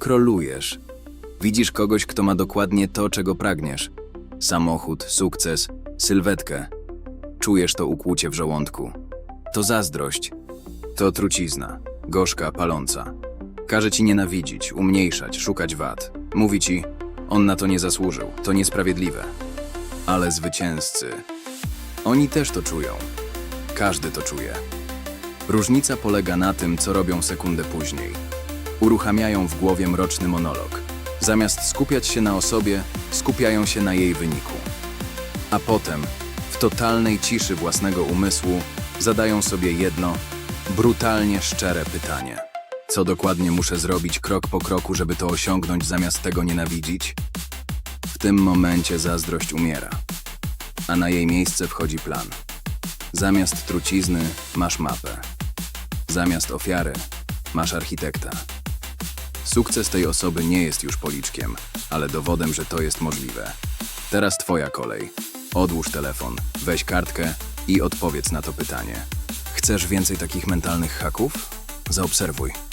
Scrollujesz. Widzisz kogoś, kto ma dokładnie to, czego pragniesz. Samochód, sukces, sylwetkę. Czujesz to ukłucie w żołądku. To zazdrość. To trucizna. Gorzka, paląca. Każe ci nienawidzić, umniejszać, szukać wad. Mówi ci, on na to nie zasłużył, to niesprawiedliwe. Ale zwycięzcy. Oni też to czują. Każdy to czuje. Różnica polega na tym, co robią sekundę później. Uruchamiają w głowie mroczny monolog. Zamiast skupiać się na osobie, skupiają się na jej wyniku. A potem, w totalnej ciszy własnego umysłu, zadają sobie jedno, brutalnie szczere pytanie. Co dokładnie muszę zrobić krok po kroku, żeby to osiągnąć, zamiast tego nienawidzić? W tym momencie zazdrość umiera, a na jej miejsce wchodzi plan. Zamiast trucizny masz mapę. Zamiast ofiary masz architekta. Sukces tej osoby nie jest już policzkiem, ale dowodem, że to jest możliwe. Teraz twoja kolej. Odłóż telefon, weź kartkę i odpowiedz na to pytanie. Chcesz więcej takich mentalnych haków? Zaobserwuj.